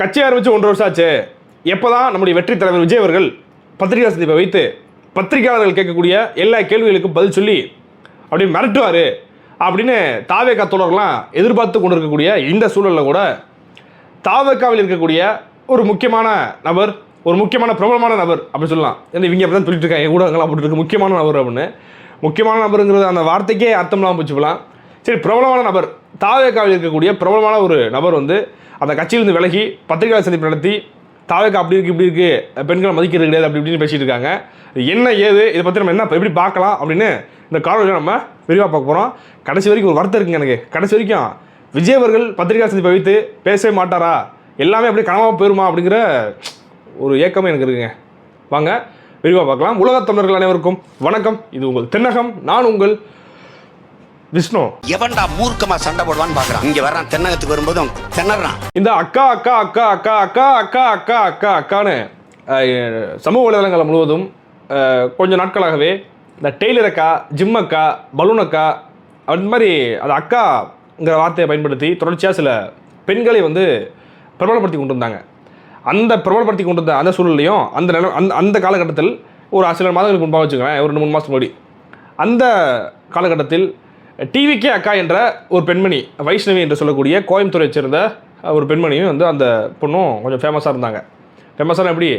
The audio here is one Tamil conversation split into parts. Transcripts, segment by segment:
கட்சி ஆரம்பித்து ஒன்றரை வருஷம் ஆச்சு எப்போதான் நம்முடைய வெற்றி தலைவர் விஜய் அவர்கள் பத்திரிகை சந்திப்பை வைத்து பத்திரிகையாளர்கள் கேட்கக்கூடிய எல்லா கேள்விகளுக்கும் பதில் சொல்லி அப்படி மிரட்டுவார் அப்படின்னு தாவேக்கா தொடர்லாம் எதிர்பார்த்து கொண்டு இருக்கக்கூடிய இந்த சூழலில் கூட தாவேக்காவில் இருக்கக்கூடிய ஒரு முக்கியமான நபர் ஒரு முக்கியமான பிரபலமான நபர் அப்படின்னு சொல்லலாம். ஏன்னா இவங்க அப்படி தான் சொல்லிட்டு இருக்காங்க. ஊடகங்கள்லாம் அப்படி முக்கியமான நபர் அப்படின்னு. முக்கியமான நபருங்கிறது அந்த வார்த்தைக்கே அர்த்தம்லாம் போச்சுக்கலாம் சரி பிரபலமான நபர் தாவேக்காவில் இருக்கக்கூடிய பிரபலமான ஒரு நபர் வந்து அந்த கட்சியிலிருந்து விலகி பத்திரிகையாளர் சந்திப்பு நடத்தி தாலுக்கா அப்படி இருக்கு இப்படி இருக்கு பெண்களை மதிக்கிறது கிடையாது அப்படி இப்படின்னு பேசிட்டு இருக்காங்க. என்ன ஏது இதை பற்றி நம்ம என்ன எப்படி பார்க்கலாம் அப்படின்னு இந்த காணொலியில் நம்ம விரிவாக பார்க்க போகிறோம் கடைசி வரைக்கும் ஒரு வருத்தம் இருக்குங்க எனக்கு. கடைசி வரைக்கும் விஜய் அவர்கள் பத்திரிகை சந்திப்பை வைத்து பேசவே மாட்டாரா? எல்லாமே அப்படியே கனவாக போயிருமா அப்படிங்கிற ஒரு ஏக்கமே எனக்கு இருக்குங்க. வாங்க விரிவாக பார்க்கலாம். உலகத் தமிழர்கள் அனைவருக்கும் வணக்கம். இது உங்கள் தென்னகம் நான் உங்கள் விஷ்ணு. எவன்டா மூர்க்கமா சண்டை போடுவான்னு பாக்குறான். இங்க வர்றான் தென்னகத்துக்கு வரும்போது திணறான். இந்த அக்கா அக்கா அக்கா அக்கா அக்கா அக்கா அக்கா அக்கா அக்கான்னு சமூக வலைதளங்கள் முழுவதும் அஹ், கொஞ்ச நாட்களாகவே இந்த டெய்லர் அக்கா ஜிம் அக்கா பலூன் அக்கா அந்த மாதிரி அந்த அக்காங்கிற வார்த்தையை பயன்படுத்தி தொடர்ச்சியாக சில பெண்களை வந்து பிரபலப்படுத்தி கொண்டு வந்தாங்க அந்த பிரபலப்படுத்தி கொண்டு வந்த அந்த சூழ்நிலையும் அந்த நில அந்த அந்த காலகட்டத்தில் ஒரு சில மாதங்களுக்கு முன்பாக வச்சுக்கோங்களேன் ஒரு ரெண்டு மூணு மாதத்துக்கு முன்னாடி. அந்த காலகட்டத்தில் டிவிகே அக்கா என்ற ஒரு பெண்மணி வைஷ்ணவி என்று சொல்லக்கூடிய கோயம்புத்தூரை சேர்ந்த ஒரு பெண்மணியும் வந்து அந்த பொண்ணும் கொஞ்சம் ஃபேமஸாக இருந்தாங்க. ஃபேமஸான எப்படி?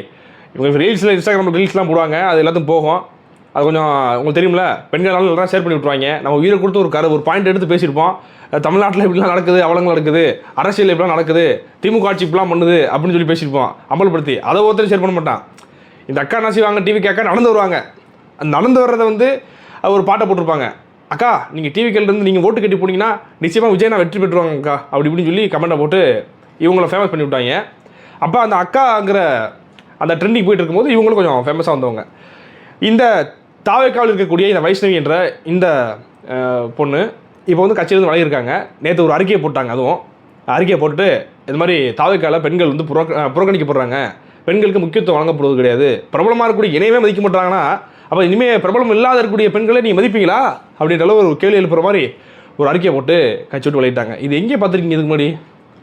இவங்க ரீல்ஸில் இன்ஸ்டாகிராம் ரீல்ஸ்லாம் போடுவாங்க அது எல்லாத்தையும் போகும். அது கொஞ்சம் உங்களுக்கு தெரியும்ல பெண்களால் நல்லா ஷேர் பண்ணி விட்ருவாங்க நம்ம உயிரை கொடுத்து ஒரு கரு ஒரு பாயிண்ட் எடுத்து பேசியிருப்போம். தமிழ்நாட்டில் இப்படிலாம் நடக்குது அவலங்கள் நடக்குது அரசியல் இப்படிலாம் நடக்குது திமுக ஆட்சி இப்படிலாம் பண்ணுது அப்படின்னு சொல்லி பேசியிருப்போம் அமல்படுத்தி அதை ஒருத்தர் ஷேர் பண்ண மாட்டான். இந்த அக்கா என்ன செய்வாங்க? டிவி அக்கா நடந்து வருவாங்க. நடந்து வர்றதை வந்து ஒரு பாட்டை போட்டிருப்பாங்க. அக்கா நீங்கள் டிவிக்கிலேருந்து நீங்கள் ஓட்டு கட்டி போனீங்கன்னா நிச்சயமாக விஜய் நான் வெற்றி பெற்றுவாங்க அக்கா அப்படி இப்படின்னு சொல்லி கமெண்ட்டை போட்டு இவங்கள ஃபேமஸ் பண்ணி விட்டாங்க. அப்போ அந்த அக்காங்கிற அந்த ட்ரெண்டிங் போயிட்டு இருக்கும்போது இவங்களும் கொஞ்சம் ஃபேமஸாக வந்தவங்க. இந்த தாவைக்காவில் இருக்கக்கூடிய இந்த வைஷ்ணவி என்ற இந்த பொண்ணு இப்போ வந்து கட்சியிலேருந்து வழங்கியிருக்காங்க. நேற்று ஒரு அறிக்கையை போட்டாங்க அதுவும். அறிக்கையை போட்டு இது மாதிரி தாவைக்கால பெண்கள் வந்து புறக்க புறக்கணிக்கப்படுறாங்க. பெண்களுக்கு முக்கியத்துவம் வழங்கப்படுவது கிடையாது. பிரபலமாக இருக்கக்கூடிய இணையமே மதிக்க மாட்டாங்கன்னா அப்போ இனிமேல் பிரபலம் இல்லாத இருக்கக்கூடிய பெண்களை நீங்கள் மதிப்பீங்களா? அப்படின்ற அளவு ஒரு கேள்வி எழுப்புற மாதிரி ஒரு அறிக்கையை போட்டு கட்சி விட்டு விளையிட்டாங்க. இது எங்கே பார்த்துருக்கீங்க இதுக்கு முன்னாடி?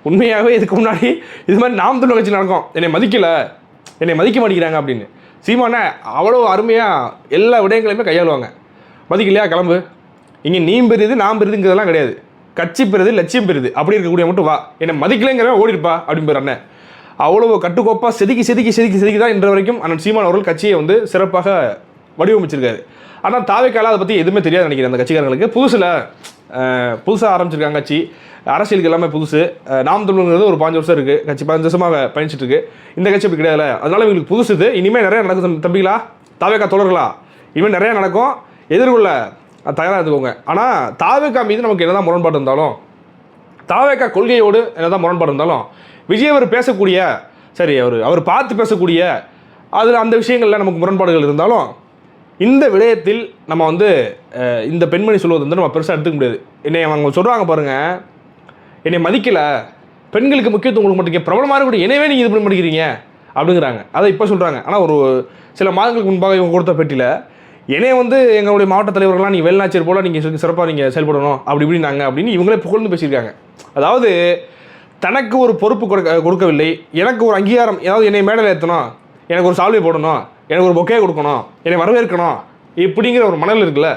உண்மையாகவே இதுக்கு முன்னாடி இது மாதிரி நாம் தமிழ் கட்சி நடக்கும். என்னை மதிக்கலை. என்னை மதிக்க மாட்டேங்கிறாங்க அப்படின்னு. சீமானே அவ்வளோ அருமையாக எல்லா விடயங்களையுமே கையாளுவாங்க. மதிக்கலையா? கிளம்பு. இங்கே நீ பெரியது நாம் பெரியதுங்கிறதெல்லாம் கிடையாது. கட்சி பெறுது லட்சியம் பெறுது அப்படி இருக்கக்கூடிய மட்டும் வா. என்னை மதிக்கலைங்கிற ஓடிருப்பா அப்படின்னு அண்ணன். அவ்வளோ கட்டுக்கோப்பாக செதுக்கி செதுக்கி செதுக்கி செதுக்கி தான் இன்ற வரைக்கும் அண்ணன் சீமான் அவர்கள் கட்சியை வந்து சிறப்பாக வடிவமைச்சிருக்காரு. ஆனால் தாவைக்கால அதை பற்றி எதுவுமே தெரியாது நினைக்கிறேன் அந்த கட்சிக்காரங்களுக்கு. புதுசில் புதுசாக ஆரம்பிச்சிருக்காங்க கட்சி. அரசியலுக்கு எல்லாமே புதுசு. நாம் தமிழ்ங்கிறது ஒரு பாஞ்சு வருஷம் இருக்குது கட்சி பதினஞ்சு வருஷமாக பயணிச்சிட்டு இருக்கு. இந்த கட்சி அப்படி கிடையாது அதனால இவங்களுக்கு புதுசு இது. இனிமேல் நிறைய நடக்கும் தம்பிங்களா தம்பிகளா? தாவேக்கா தொடர்களா இனிமேல் நிறைய நடக்கும். எதிர்கொள்ள தயாராக இருந்துக்கோங்க. ஆனால் தாவேக்கா மீது நமக்கு என்னதான் முரண்பாடு இருந்தாலும் தாவேக்கா கொள்கையோடு என்னதான் முரண்பாடு இருந்தாலும் விஜய் அவர் பேசக்கூடிய சரி அவர் அவர் பார்த்து பேசக்கூடிய அதில் அந்த விஷயங்களில் நமக்கு முரண்பாடுகள் இருந்தாலும் இந்த விடயத்தில் நம்ம வந்து இந்த பெண்மணி சொல்வது வந்து நம்ம பெருசாக எடுத்துக்க முடியாது. என்னை அவங்க சொல்கிறாங்க பாருங்கள் என்னை மதிக்கலை பெண்களுக்கு முக்கியத்துவம் கொடுக்க மாட்டேங்க பிரபலமாக இருக்கக்கூடிய எனவே நீங்கள் இது பண்ண மாட்டேங்கிறீங்க அப்படிங்கிறாங்க. அதை இப்போ சொல்கிறாங்க ஆனால் ஒரு சில மாதங்களுக்கு முன்பாக இவங்க கொடுத்த பேட்டியில் என்னைய வந்து எங்களுடைய மாவட்ட தலைவர்கள்லாம் நீங்கள் வேலுநாச்சியர் போல் நீங்கள் சிறப்பாக நீங்கள் செயல்படணும் அப்படி இப்படின்னாங்க அப்படின்னு இவங்களே புகழ்ந்து பேசியிருக்காங்க. அதாவது தனக்கு ஒரு பொறுப்பு கொடுக்க கொடுக்கவில்லை எனக்கு ஒரு அங்கீகாரம் ஏதாவது என்னை மேடையில் ஏற்றணும் எனக்கு ஒரு சால்வை போடணும் எனக்கு ஒரு பொக்கே கொடுக்கணும் என்னை வரவேற்கணும் இப்படிங்கிற ஒரு மனநிலை இருக்குல்ல.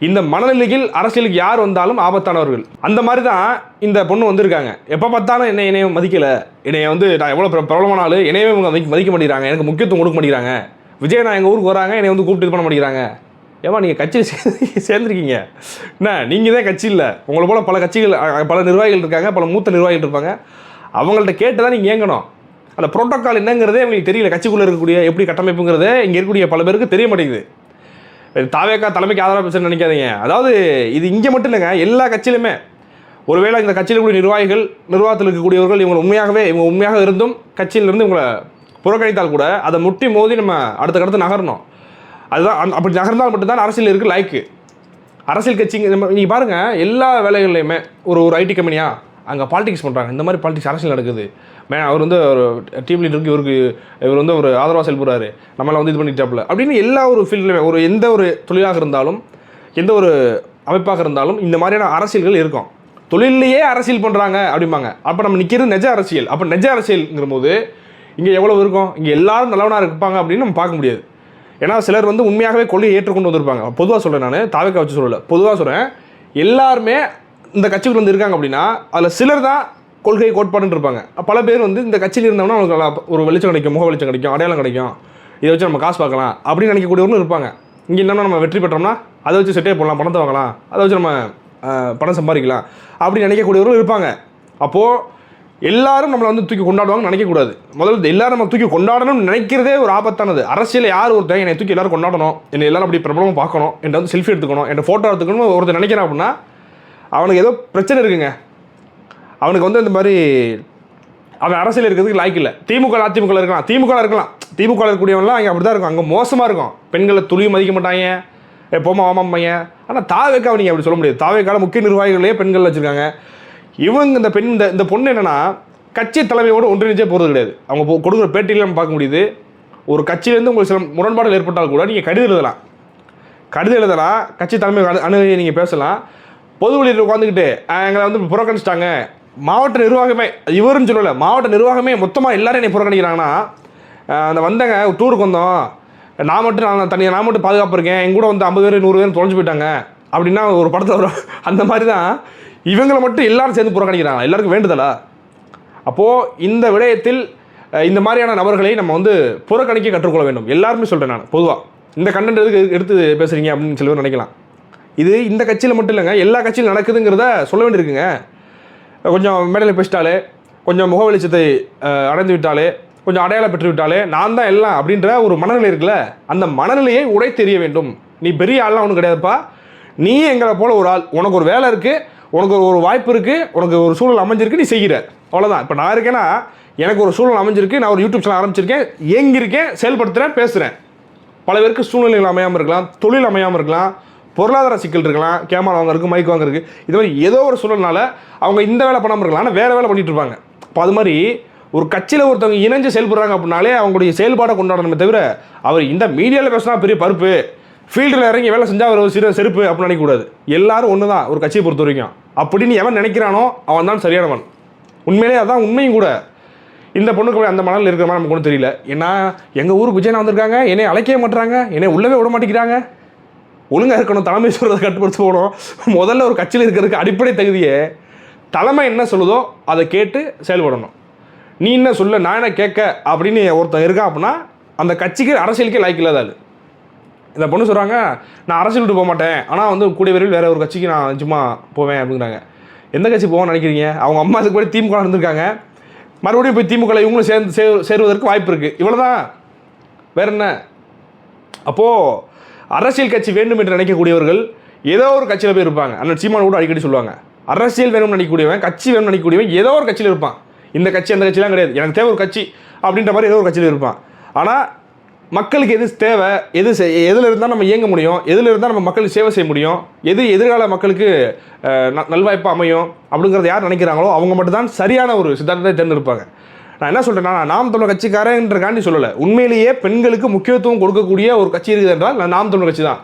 இந்த மனநிலையில் அரசியலுக்கு யார் வந்தாலும் ஆபத்தானவர்கள். அந்த மாதிரி தான் இந்த பொண்ணு வந்திருக்காங்க. எப்போ பார்த்தாலும் என்னை என்னைய மதிக்கலை. என்னைய வந்து நான் எவ்வளோ பிர- பிரபலமான ஆளு என்னையவே இவங்க மதிக்க மதிக்க மாட்டேங்கிறாங்க. எனக்கு முக்கியத்துவம் கொடுக்க மாட்டேங்கிறாங்க. விஜய் நான் எங்கள் ஊருக்கு வராங்க என்னை வந்து கூப்பிட்டு இது பண்ண மாட்டேங்கிறாங்க. ஏமா நீங்கள் கட்சியில் சேர்ந்து சேர்ந்துருக்கீங்க. என்ன நீங்கள் தான் கட்சி இல்லை. உங்களை போல் பல கட்சிகள் பல நிர்வாகிகள் இருக்காங்க பல மூத்த நிர்வாகிகள் இருப்பாங்க. அவங்கள்ட்ட கேட்டு தான் நீங்கள் ஏங்கணும் அந்த ப்ரோட்டோக்கால் என்னங்கிறதே எங்களுக்கு தெரியல. கட்சிக்குள்ளே இருக்கக்கூடிய எப்படி கட்டமைப்புங்கிறதே இங்கே இருக்கக்கூடிய பல பேருக்கு தெரிய மாட்டேங்குது. தாவேக்கா தலைமைக்கு ஆதரவாக பேசுன்னு நினைக்காதீங்க. அதாவது இது இங்கே மட்டும் இல்லைங்க எல்லா கட்சியிலுமே. ஒருவேளை இந்த கட்சியில் கூடிய நிர்வாகிகள் நிர்வாகத்தில் இருக்கக்கூடியவர்கள் இவங்க உண்மையாகவே இவங்க உண்மையாக இருந்தும் கட்சியிலிருந்து இவங்களை புறக்கணித்தால் கூட அதை முட்டி மோதி நம்ம அடுத்த கடத்து நகரணும். அதுதான் அப்படி நகர்ந்தால் மட்டும்தான் அரசியல் இருக்குது லைக்கு. அரசியல் கட்சிங்க நம்ம நீங்கள் பாருங்கள் எல்லா வேலைகள்லையுமே ஒரு ஒரு ஐடி கம்பெனியாக அங்கே பாலிடிக்ஸ் பண்ணுறாங்க இந்த மாதிரி பாலிடிக்ஸ் அரசியல் நடக்குது. மே அவர் வந்து ஒரு டீம் லீடருக்கு இவருக்கு இவர் வந்து ஒரு ஆதரவாக செயல்படுறாரு நம்மளால் வந்து இது பண்ணிட்டாப்புல அப்படின்னு எல்லா ஒரு ஃபீல்டுலையுமே ஒரு எந்த ஒரு தொழிலாக இருந்தாலும் எந்த ஒரு அமைப்பாக இருந்தாலும் இந்த மாதிரியான அரசியல்கள் இருக்கும். தொழிலையே அரசியல் பண்ணுறாங்க அப்படிம்பாங்க. அப்போ நம்ம நிற்கிறது நெஜ அரசியல். அப்போ நெஜ அரசியல்ங்கிற போது இங்கே எவ்வளோ இருக்கும்? இங்கே எல்லாரும் நல்லவனாக இருப்பாங்க அப்படின்னு நம்ம பார்க்க முடியாது. ஏன்னா சிலர் வந்து உண்மையாகவே கொள்கையை ஏற்றுக்கொண்டு வந்திருப்பாங்க. பொதுவாக சொல்கிறேன் நான். தாவேக்கா வச்சு சொல்லலை. பொதுவாக சொல்கிறேன் எல்லாருமே இந்த கட்சிக்குள்ள வந்து இருக்காங்க அப்படின்னா அதில் சிலர் தான் கொள்கை கோட்பாடுன்னு இருப்பாங்க. பல பேர் வந்து இந்த கட்சியில் இருந்தவங்கன்னா அவங்களுக்கு நல்லா ஒரு வெளிச்சம் கிடைக்கும் முக வெளிச்சம் கிடைக்கும் அடையாளம் கிடைக்கும். இதை வச்சு நம்ம காசு பார்க்கலாம் அப்படின்னு நினைக்கக்கூடியவரும் இருப்பாங்க. இங்கே என்னன்னா நம்ம வெற்றி பெற்றோம்னா அதை வச்சு செட்டே போடலாம் பணத்தை வாங்கலாம் அதை வச்சு நம்ம பணம் சம்பாதிக்கலாம் அப்படின்னு நினைக்கக்கூடியவரும் இருப்பாங்க. அப்போது எல்லாரும் நம்மளை வந்து தூக்கி கொண்டாடுவாங்கன்னு நினைக்கக்கூடாது. முதல்ல எல்லாரும் நம்ம தூக்கி கொண்டாடணும்னு நினைக்கிறதே ஒரு ஆபத்தானது. அரசியல் யார் ஒருத்தன் என்னை தூக்கி எல்லாரும் கொண்டாடணும் என்னை எல்லாரும் அப்படி பிரபலமாக பார்க்கணும் என்னை வந்து செல்ஃபி எடுத்துக்கணும் என்னை ஃபோட்டோ எடுத்துக்கணும் ஒருத்தர் நினைக்கிறேன் அப்படின்னா அவனுக்கு ஏதோ பிரச்சனை இருக்குங்க. அவனுக்கு வந்து இந்த மாதிரி அவன் அரசியல் இருக்கிறதுக்கு லாய்க்கு இல்லை. திமுக அதிமுக இருக்கலாம். திமுக இருக்கலாம். திமுக இருக்கக்கூடியவன்லாம் அங்கே அப்படி தான் இருக்கும். அங்கே மோசமாக இருக்கும். பெண்களை துளி மதிக்க மாட்டாங்க. எப்போமா ஆமாம் வாமா பையன் ஆனால் தாவேக்கா நீங்கள் அப்படி சொல்ல முடியாது. தாவேக்கால முக்கிய நிர்வாகிகளே பெண்கள் வச்சுருக்காங்க. இவங்க இந்த பெண் இந்த இந்த பொண்ணு என்னன்னா கட்சி தலைமையோடு ஒன்றிணைச்சே போகிறது கிடையாது. அவங்க கொடுக்குற பேட்டியில் நம்ம பார்க்க முடியுது. ஒரு கட்சியிலேருந்து உங்களுக்கு சில முரண்பாடுகள் ஏற்பட்டால் கூட நீங்கள் கடிதம் எழுதலாம். கடிதம் எழுதலாம். கட்சி தலைமை அணு நீங்கள் பேசலாம். பொது ஊழியர் உட்காந்துக்கிட்டு எங்களை வந்து புறக்கணிச்சிட்டாங்க. மாவட்ட நிர்வாகமே இவருன்னு சொல்லலை மாவட்ட நிர்வாகமே மொத்தமாக எல்லாரும் என்னை புறக்கணிக்கிறாங்கன்னா அந்த வந்தங்க டூருக்கு வந்தோம். நான் மட்டும் நான் தனியாக நான் மட்டும் பாதுகாப்பு இருக்கேன். என் கூட வந்து ஐம்பது பேர் நூறு பேர் தொலைஞ்சு போயிட்டாங்க. அப்படின்னா ஒரு படத்தில் வரும். அந்த மாதிரி தான் இவங்களை மட்டும் எல்லாரும் சேர்ந்து புறக்கணிக்கிறாங்க. எல்லாருக்கும் வேண்டுதலா? அப்போது இந்த விடயத்தில் இந்த மாதிரியான நபர்களை நம்ம வந்து புறக்கணிக்க கற்றுக்கொள்ள வேண்டும். எல்லாருமே சொல்கிறேன் நான் பொதுவாக இந்த கண்டென்ட் எதுக்கு எடுத்து பேசுகிறீங்க அப்படின்னு சில பேர் நினைக்கலாம். இது இந்த கட்சியில் மட்டும் இல்லைங்க எல்லா கட்சியிலும் நடக்குதுங்கிறத சொல்ல வேண்டியிருக்குங்க. கொஞ்சம் மேடையில் பேசிட்டாலே கொஞ்சம் முக வெளிச்சத்தை அடைந்து விட்டாலே கொஞ்சம் அடையாளம் பெற்று விட்டாலே நான் தான் எல்லாம் அப்படின்ற ஒரு மனநிலை இருக்குல்ல அந்த மனநிலையை உடை தெரிய வேண்டும். நீ பெரிய ஆள்லாம் ஒன்றும் கிடையாதுப்பா. நீ எங்களை போல ஒரு ஆள். உனக்கு ஒரு வேலை இருக்குது உனக்கு ஒரு வாய்ப்பு இருக்குது உனக்கு ஒரு சூழல் அமைஞ்சிருக்கு நீ செய்கிற அவ்வளோதான் இப்போ நான் இருக்கேன்னா எனக்கு ஒரு சூழல் அமைஞ்சிருக்கு நான் ஒரு யூடியூப் சேனல் ஆரம்பிச்சிருக்கேன் இயங்கியிருக்கேன் செயல்படுத்துகிறேன் பேசுகிறேன் பல பேருக்கு சூழ்நிலைகள் அமையாமல் இருக்கலாம் தொழில் அமையாமல் இருக்கலாம் பொருளாதார சிக்கல் இருக்கலாம் கேமரா வாங்குறதுக்கு மைக் வாங்குறதுக்கு. இது மாதிரி ஏதோ ஒரு சூழல்னால அவங்க இந்த வேலை பண்ணாமல் இருக்கலாம். ஆனால் வேறு வேலை பண்ணிகிட்டு இருப்பாங்க. இப்போ அது மாதிரி ஒரு கட்சியில் ஒருத்தவங்க இணைஞ்சு செயல்படுறாங்க அப்படின்னாலே அவங்களுடைய செயல்பாடை கொண்டாடணுமே தவிர அவர் இந்த மீடியாவில் பேசினா பெரிய பருப்பு ஃபீல்டில் இறங்கி வேலை செஞ்சால் அவர் ஒரு சிறு செருப்பு அப்படின்னு நினைக்கக்கூடாது. எல்லாரும் ஒன்று தான் ஒரு கட்சியை பொறுத்த வரைக்கும். அப்படின்னு எவன் நினைக்கிறானோ அவன் தான் சரியானவன். உண்மையிலே அதான் உண்மையும் கூட. இந்த பொண்ணுக்கு அந்த மணல் இருக்கிற மாதிரி நமக்கு ஒன்றும் தெரியல. ஏன்னா எங்கள் ஊருக்கு விஜயனா வந்திருக்காங்க என்னை அழைக்கவே மாட்டுறாங்க என்னை உள்ளவே விட மாட்டேங்கிறாங்க. ஒழுங்காக இருக்கணும் தலைமை சொல்கிறத கட்டுப்படுத்த போகணும். முதல்ல ஒரு கட்சியில் இருக்கிறதுக்கு அடிப்படை தகுதியை தலைமை என்ன சொல்லுதோ அதை கேட்டு செயல்படணும். நீ என்ன சொல்ல நான் என்ன கேட்க அப்படின்னு ஒருத்தன் இருக்கான் அப்படின்னா அந்த கட்சிக்கு அரசியலுக்கே லாய்க்கு இல்லாத ஆளு. இந்த பொண்ணு சொல்கிறாங்க நான் அரசியல் விட்டு போக மாட்டேன். ஆனால் வந்து கூடிய விரைவில் வேறு ஒரு கட்சிக்கு நான் சும்மா போவேன் அப்படிங்கிறாங்க. எந்த கட்சி போவோம்னு நினைக்கிறீங்க? அவங்க அம்மா அதுக்கு முன்னாடி திமுக இருந்திருக்காங்க. மறுபடியும் போய் திமுக இவங்களும் சேர்ந்து சே சேருவதற்கு வாய்ப்பு இருக்குது இவ்வளோதான் வேற என்ன? அப்போது அரசியல் கட்சி வேண்டும் என்று நினைக்கக்கூடியவர்கள் ஏதோ ஒரு கட்சியில் போய் இருப்பாங்க. அண்ணன் சீமான் கூட அடிக்கடி சொல்லுவாங்க. அரசியல் வேணும்னு நினைக்கக்கூடியவன் கட்சி வேணும்னு நினைக்கக்கூடியவன் ஏதோ ஒரு கட்சியில் இருப்பான். இந்த கட்சி அந்த கட்சிலாம் கிடையாது. எனக்கு தேவை ஒரு கட்சி அப்படின்ற மாதிரி ஏதோ ஒரு கட்சியில் இருப்பான். ஆனால் மக்களுக்கு எது தேவை எது எதில் இருந்தால் நம்ம இயங்க முடியும் எதில் இருந்தால் நம்ம மக்களுக்கு சேவை செய்ய முடியும் எது எதிர்கால மக்களுக்கு நல்வாய்ப்பு அமையும் அப்படிங்கிறத யார் நினைக்கிறாங்களோ அவங்க மட்டும்தான் சரியான ஒரு சித்தாந்தத்தை தேர்ந்தெடுப்பாங்க. நான் என்ன சொல்கிறேன்னா நாம் தமிழர் கட்சிக்காரன்றக்காண்டி சொல்லலை. உண்மையிலேயே பெண்களுக்கு முக்கியத்துவம் கொடுக்கக்கூடிய ஒரு கட்சி இருக்குது என்றால் நான் நாம் தமிழர் கட்சி தான்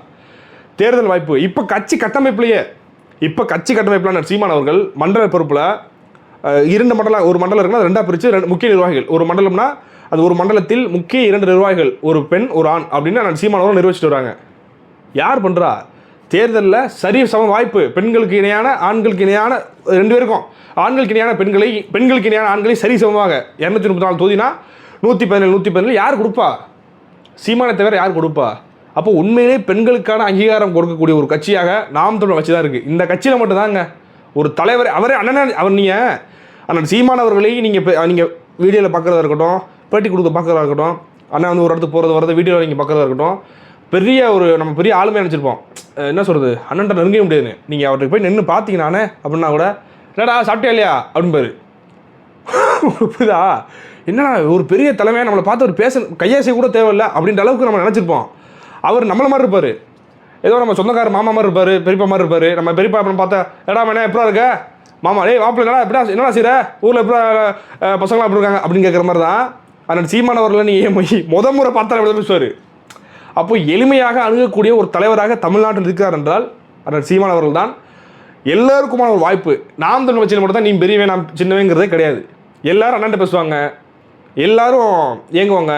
தேர்தல் வாய்ப்பு. இப்போ கட்சி கட்டமைப்புலையே இப்போ கட்சி கட்டமைப்பில் சீமான் அவர்கள் மண்டல பொறுப்பில் இரண்டு மண்டலம் ஒரு மண்டலம் இருக்குன்னா ரெண்டாக பிரித்து ரெண்டு முக்கிய நிர்வாகிகள். ஒரு மண்டலம்னா அது ஒரு மண்டலத்தில் முக்கிய இரண்டு நிர்வாகிகள் ஒரு பெண் ஒரு ஆண் அப்படின்னு நான் சீமான் நிர்வகிச்சிட்டு நிர்வகிச்சுட்டு வராங்க. யார் பண்ணுறா தேர்தலில் சரி சம வாய்ப்பு. பெண்களுக்கு இணையான ஆண்களுக்கு இணையான ரெண்டு பேருக்கும். ஆண்களுக்கு இணையான பெண்களை பெண்களுக்கு இணையான ஆண்களை சரி சமமாக இரநூத்தி முப்பத்தி நாலு தொகுதினா நூற்றி பதினேழு நூற்றி பதினேழு யார் கொடுப்பா? சீமானை தவிர யார் கொடுப்பா? அப்போ உண்மையிலே பெண்களுக்கான அங்கீகாரம் கொடுக்கக்கூடிய ஒரு கட்சியாக நாம் தமிழ் கட்சி தான் இருக்குது இந்த கட்சியில் மட்டும்தாங்க. ஒரு தலைவர் அவரே அண்ணன் அவர் நீங்கள் அண்ணன் சீமான் அவர்களை நீங்கள் நீங்கள் வீடியோவில் பார்க்குறதா இருக்கட்டும் பேட்டி கொடுக்க பார்க்குறதா இருக்கட்டும் அண்ணன் வந்து ஒரு இடத்துக்கு போகிறது வரது வீடியோவில் நீங்கள் பார்க்குறதா இருக்கட்டும் பெரிய ஒரு நம்ம பெரிய ஆளுமையாக நினச்சிருப்போம். என்ன சொல்கிறது அண்ணன்ட்ட நெருங்கவே முடியாது நீங்கள் அவர்கிட்ட போய் நின்று பார்த்தீங்கன்னானே அப்படின்னா கூட என்னடா சாப்பிட்டியா இல்லையா? அப்படின்பாரு புரியுதா? என்னடா ஒரு பெரிய தலைமையாக நம்மளை பார்த்து ஒரு பேச கையாசை கூட தேவையில்லை அப்படின்ற அளவுக்கு நம்ம நினச்சிருப்போம். அவர் நம்மள மாதிரி இருப்பார். ஏதோ நம்ம சொந்தக்கார மாமா மாதிரி இருப்பார் பெரியப்பா மாதிரி இருப்பார். நம்ம பெரியப்பா அப்படின்னு பார்த்தா எடா மேனே எப்படா இருக்க? மாமா டேய் மாப்பிள்ள என்னடா எப்படா என்னடா செய்கிற ஊரில் எப்படா பசங்களாம் எப்படி இருக்காங்க? அப்படின்னு கேட்குற மாதிரி தான் அதனால் சீமானவரில் நீ ஏன் முத முறை பார்த்தா எப்படி பேசுவார். அப்போ எளிமையாக அணுகக்கூடிய ஒரு தலைவராக தமிழ்நாட்டில் இருக்கிறார் என்றால் அண்ணன் சீமான் அவர்கள் தான் எல்லாருக்குமான ஒரு வாய்ப்பு. நாம் தமிழ் கட்சியில் மட்டும் தான் நீ பெரியவன் நான் சின்னவங்கிறதே கிடையாது. எல்லாரும் அண்ணன்ட்ட பேசுவாங்க. எல்லாரும் இயங்குவாங்க.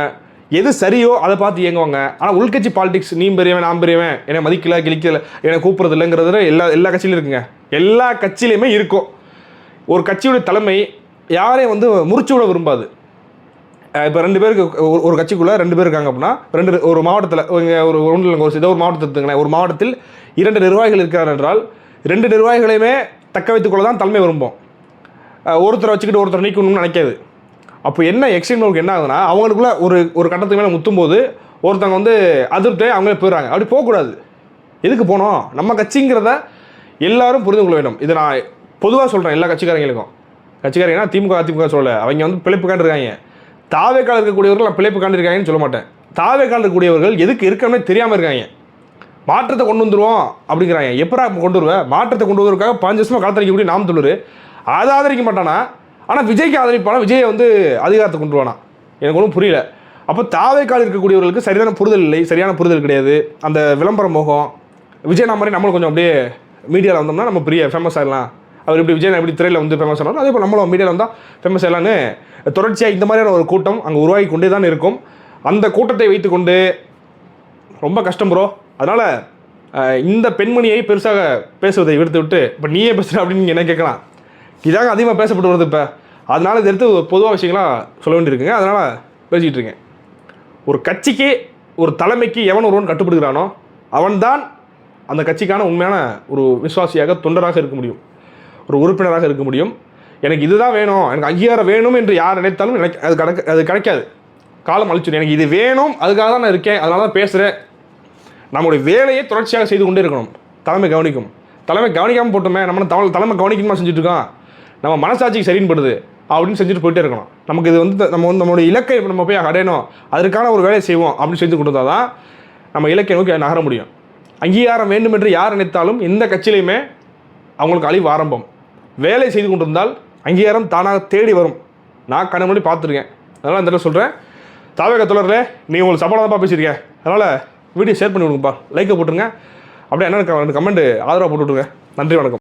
எது சரியோ அதை பார்த்து இயங்குவாங்க. ஆனால் உள்கட்சி பாலிடிக்ஸ் நீ பெரியவன் நான் பெரியவன் என்னை மதிக்கல கிழிக்கல என்னை கூப்பிட்றது இல்லைங்கிறது எல்லா எல்லா கட்சியிலும் இருக்குங்க. எல்லா கட்சியிலையுமே இருக்கும். ஒரு கட்சியுடைய தலைமை யாரையும் வந்து முறிச்சு விட விரும்பாது. இப்போ ரெண்டு பேருக்கு ஒரு- ஒரு கட்சிக்குள்ளே ரெண்டு பேர் இருக்காங்க அப்படின்னா ரெண்டு ஒரு மாவட்டத்தில் இங்கே ஒரு ஒன்றில் ஒரு ஏதோ ஒரு மாவட்டத்தை எடுத்துங்களேன் ஒரு மாவட்டத்தில் இரண்டு நிர்வாகிகள் இருக்கிறார் என்றால் ரெண்டு நிர்வாகிகளையுமே தக்க வைத்துக்கொள்ள தான் தலைமை விரும்பும். ஒருத்தரை வச்சுக்கிட்டு ஒருத்தர் நீக்கணும்னு நினைக்காது. அப்போ என்ன எக்ஸ்ட்ரீம் ஒர்க் என்ன ஆகுதுன்னா அவங்களுக்குள்ள ஒரு ஒரு கட்டத்துக்கு மேலே முத்தும் போது ஒருத்தவங்க வந்து அதிருப்தி அவங்களே போயிடுறாங்க. அப்படி போகக்கூடாது. எதுக்கு போனோம்? நம்ம கட்சிங்கிறத எல்லாரும் புரிந்து கொள்ள வேண்டும். இதை நான் பொதுவாக சொல்கிறேன் எல்லா கட்சிக்காரங்களுக்கும். கட்சிக்காரங்கன்னா திமுக அதிமுக சொல்லலை. அவங்க வந்து பிழைப்புக்காண்டு இருக்காங்க. தாவேக்கால் இருக்கக்கூடியவர்கள் நான் பிழைப்பு காண்டிருக்காங்கன்னு சொல்ல மாட்டேன். தாவேக்கால் இருக்கக்கூடியவர்கள் எதுக்கு இருக்கணும்னு தெரியாமல் இருக்காங்க. மாற்றத்தை கொண்டு வந்துடுவோம் அப்படிங்கிறாங்க. எப்படா கொண்டு வருவேன் மாற்றத்தை கொண்டு வருவதற்காக பாஞ்சு வருஷமாக காலத்தடிக்கக்கூடிய நாம் தொழில் அதை ஆதரிக்க மாட்டானா? ஆனால் விஜய்க்கு ஆதரிப்பானா? விஜயை வந்து அதிகாரத்தை கொண்டு வானா எனக்கு ஒன்றும் புரியல. அப்போ தாவேக்கால் இருக்கக்கூடியவர்களுக்கு சரியான புரிதல் இல்லை. சரியான புரிதல் கிடையாது. அந்த விளம்பர மோகம் விஜய் நான் மாதிரி நம்மளும் கொஞ்சம் அப்படியே மீடியாவில் வந்தோம்னா நம்ம பெரிய ஃபேமஸ் ஆகிடலாம் அவர் இப்படி விஜய் எப்படி திரையில் வந்து ஃபேமஸ் ஆனாலும் அதே போல் நம்மளும் மீடியாவில் வந்தால் ஃபேமஸ் ஆகலான்னு தொடர்ச்சியாக இந்த மாதிரியான ஒரு கூட்டம் அங்கே உருவாகி கொண்டே தான் இருக்கும். அந்த கூட்டத்தை வைத்துக்கொண்டு ரொம்ப கஷ்டம் ப்ரோ அதனால் இந்த பெண்மணியை பெருசாக பேசுவதை விடுத்து விட்டு இப்போ நீயே பேசுகிற அப்படின்னு நீங்கள் என்ன கேட்கலாம்? இதாங்க அதிகமாக பேசப்பட்டு வருது இப்போ. அதனால் இதை எடுத்து பொதுவாக விஷயங்களாக சொல்ல வேண்டியிருக்குங்க. அதனால் பேசிக்கிட்டு இருக்கேன். ஒரு கட்சிக்கு ஒரு தலைமைக்கு எவன் ஒருவன் கட்டுப்படுகிறானோ அவன்தான் அந்த கட்சிக்கான உண்மையான ஒரு விசுவாசியாக தொண்டராக இருக்க முடியும். ஒரு உறுப்பினராக இருக்க முடியும். எனக்கு இதுதான் வேணும். எனக்கு அங்கீகாரம் வேணும் என்று யார் நினைத்தாலும் எனக்கு அது கிடைக்க அது கிடைக்காது. காலம் அழிச்சிடும் எனக்கு இது வேணும். அதுக்காக தான் நான் இருக்கேன். அதனால தான் பேசுகிறேன் நம்முடைய வேலையை தொடர்ச்சியாக செய்து கொண்டே இருக்கணும். தலைமை கவனிக்கும். தலைமை கவனிக்காமல் போட்டோமே நம்ம தமிழ் தலைமை கவனிக்கணுமா செஞ்சுட்டு இருக்கோம்? நம்ம மனசாட்சிக்கு சரின்படுது அப்படின்னு செஞ்சுட்டு போயிட்டே இருக்கணும். நமக்கு இது வந்து நம்ம வந்து நம்மளுடைய இலக்கை நம்ம போய் அடையணும். அதற்கான ஒரு வேலையை செய்வோம் அப்படின்னு செஞ்சு கொடுத்தா தான் நம்ம இலக்கை நோக்கி நகர முடியும். அங்கீகாரம் வேண்டும் என்று யார் நினைத்தாலும் எந்த கட்சியிலையுமே அவங்களுக்கு அழிவு ஆரம்பம். வேலை செய்து கொண்டிருந்தால் அங்கீகாரம் தானாக தேடி வரும். நான் கண்ண முன்னாடி பார்த்துருக்கேன். அதனால் இந்த இடத்துல சொல்கிறேன் தாவேக தொடரில் நீ உங்களுக்கு சபலமாக பேசியிருக்கேன் அதனால் வீடியோ ஷேர் பண்ணி விடுங்கப்பா. லைக்கை போட்டுருங்க. அப்படியே என்ன கமெண்ட் ஆதரவாக போட்டுவிடுங்க நன்றி வணக்கம்.